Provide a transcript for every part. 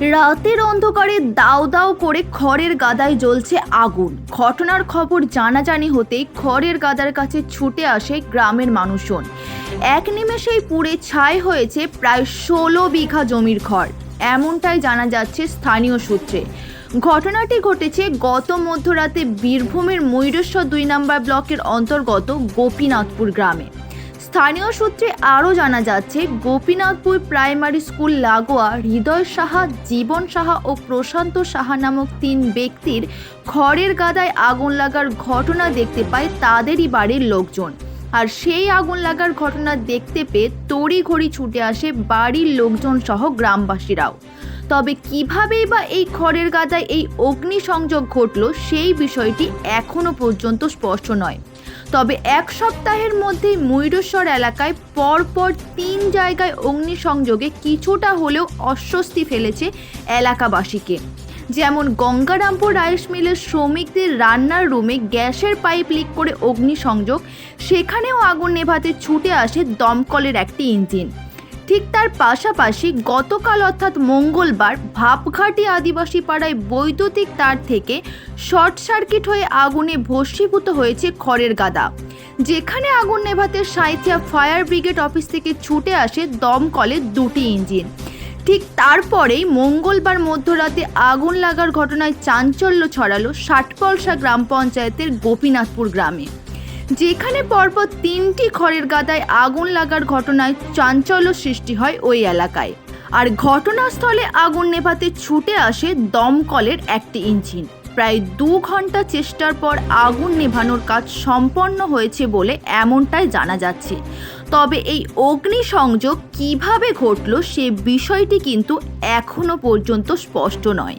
রাতের অন্ধকারে দাও দাও করে খড়ের গাদায় জ্বলছে আগুন। ঘটনার খবর জানাজানি হতেই খড়ের গাদার কাছে ছুটে আসে গ্রামের মানুষজন। এক নিমেষেই পুড়ে ছাই হয়েছে প্রায় ষোলো বিঘা জমির খড়। এমনটাই জানা যাচ্ছে স্থানীয় সূত্রে। ঘটনাটি ঘটেছে গত মধ্যরাতে বীরভূমের ময়ূরেশ্বর দুই নম্বর ব্লকের অন্তর্গত গোপীনাথপুর গ্রামে। স্থানীয় সূত্রে আরও জানা যাচ্ছে, গোপীনাথপুর প্রাইমারি স্কুল লাগোয়া হৃদয় সাহা, জীবন সাহা ও প্রশান্ত সাহা নামক তিন ব্যক্তির খড়ের গাদায় আগুন লাগার ঘটনা দেখতে পায় তাদেরই বাড়ির লোকজন। আর সেই আগুন লাগার ঘটনা দেখতে পেয়ে তড়িঘড়ি ছুটে আসে বাড়ির লোকজন সহ গ্রামবাসীরাও। তবে কিভাবেই বা এই খড়ের গাদায় এই অগ্নিসংযোগ ঘটল সেই বিষয়টি এখনও পর্যন্ত স্পষ্ট নয়। তবে এক সপ্তাহের মধ্যেই ময়ূরেশ্বর এলাকায় পরপর তিন জায়গায় অগ্নিসংযোগে কিছুটা হলেও অস্বস্তি ফেলেছে এলাকাবাসীকে। যেমন গঙ্গারামপুর রাইস মিলের শ্রমিকদের রান্নার রুমে গ্যাসের পাইপ লিক করে অগ্নিসংযোগ, সেখানেও আগুন নেভাতে ছুটে আসে দমকলের একটি ইঞ্জিন। ঠিক তার পাশাপাশি গতকাল অর্থাৎ মঙ্গলবার ভাপঘাটি আদিবাসী পাড়ায় বৈদ্যুতিক তার থেকে শর্ট সার্কিট হয়ে আগুনে ভস্মীভূত হয়েছে খড়ের গাদা। যেখানে আগুন নেভাতে সাঁইথিয়া ফায়ার ব্রিগেড অফিস থেকে ছুটে আসে দমকলের দুটি ইঞ্জিন। ঠিক তারপরেই মঙ্গলবার মধ্যরাতে আগুন লাগার ঘটনায় চাঞ্চল্য ছড়ালো ষাটপলসা গ্রাম পঞ্চায়েতের গোপীনাথপুর গ্রামে। যেখানে পরপর তিনটি খড়ের গাদায় আগুন লাগার ঘটনায় চাঞ্চল্য সৃষ্টি হয় ওই এলাকায়। আর ঘটনাস্থলে আগুন নেভাতে ছুটে আসে দমকলের একটি ইঞ্জিন। প্রায় দু ঘণ্টা চেষ্টার পর আগুন নেভানোর কাজ সম্পন্ন হয়েছে বলে এমনটাই জানা যাচ্ছে। তবে এই অগ্নিসংযোগ কীভাবে ঘটল সে বিষয়টি কিন্তু এখনও পর্যন্ত স্পষ্ট নয়।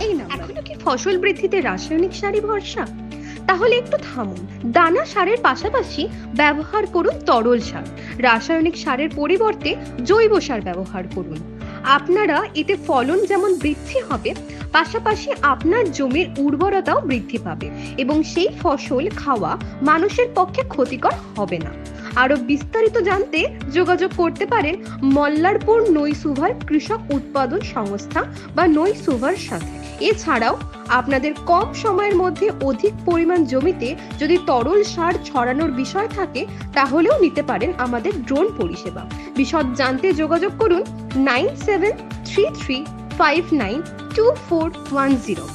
এই নাম্বার এখনও কি ফসল বৃদ্ধিতে রাসায়নিক সারই ভরসা? তাহলে একটু থামুন। দানা সারের পাশাপাশি ব্যবহার করুন তরল সার। রাসায়নিক সারের পরিবর্তে জৈব সার ব্যবহার করুন। আপনারা এতে ফলন যেমন বৃদ্ধি হবে পাশাপাশি আপনার জমির উর্বরতাও বৃদ্ধি পাবে এবং সেই ফসল খাওয়া মানুষের পক্ষে ক্ষতিকর হবে না। আরও বিস্তারিত জানতে যোগাযোগ করতে পারেন মল্লারপুর নৈসুভার কৃষক উৎপাদন সংস্থা বা নৈসুভার সাথে। এছাড়াও আপনাদের কম সময়ের মধ্যে অধিক পরিমাণ জমিতে যদি তরল সার ছড়ানোর বিষয় থাকে, তাহলেও নিতে পারেন আমাদের ড্রোন পরিষেবা। বিশদ জানতে যোগাযোগ করুন nine seven three three five nine two four one zero.